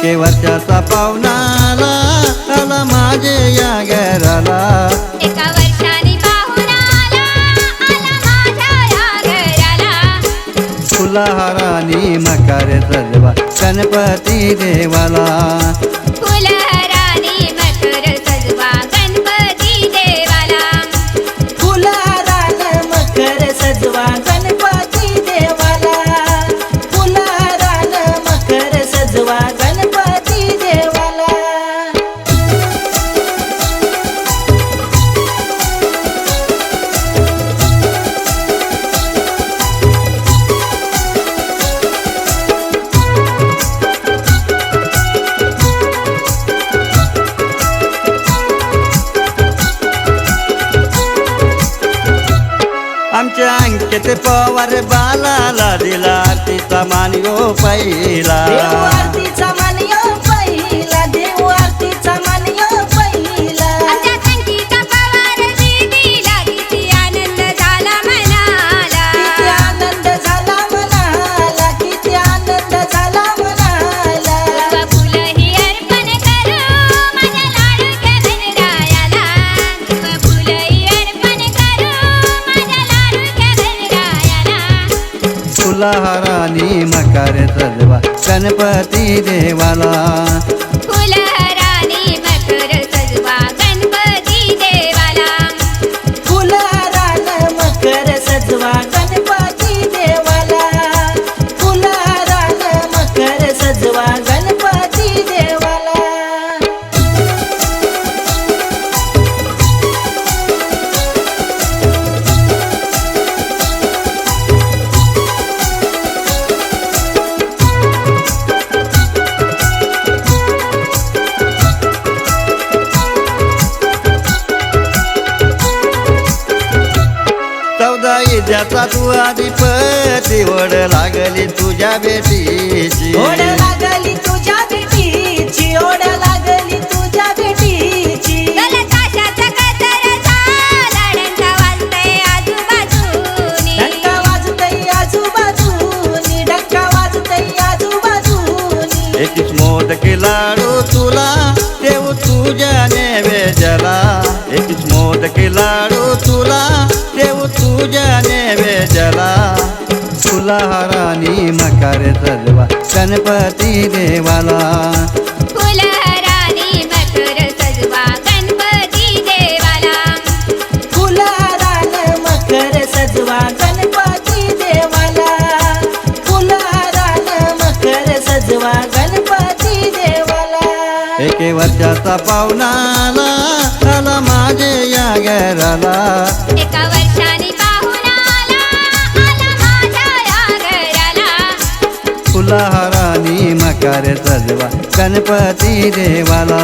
एके वर्षाचा पाहुणाला आला माझे या घराला. एका वर्षाने पाहुणा आला आला माझ्या या घराला. फुलहारानी मकार सजवा गणपती देवाला. आमच्या अंकित पवार बालाला दिला. तिचा मान यो आरतीचा मान यो पहिला फुलहारानी मकार सजवा गणपती देवाला. फुलहाराने मकर सजवा गणपती देवाला. फुलारान मकर सजवा गणपती देवाला. फुलारान मकर सजवा गणपती इद्याचा तू अधिपती ओढ लागली तुझ्या बेटीची ओढ लागली तुझ्या बेटीची ओढ लागली तुझ्या बेटीची गलताशाचा गजर झाला डंका वाजतय आजूबाजूनी. डंका वाजतय आजूबाजूनी डंका वाजतय आजूबाजूनी. एकच मोदक लाडू तुला देऊ तुझ्या नैवेद्याला. एकच मोदक लाडू तुला तुझ्या नैवेद्याला फुलहारानी मकार सजवा गणपती देवाला. फुलहाराने मकर सजवा गणपती देवाला. फुलारान मकर सजवा गणपती देवाला. फुलारान मकर सजवा गणपती देवाला. एके वर्षाचा पाहुणाला आला माझे या घराला. एका फुलहारानी मकार सजवा गणपती देवाला.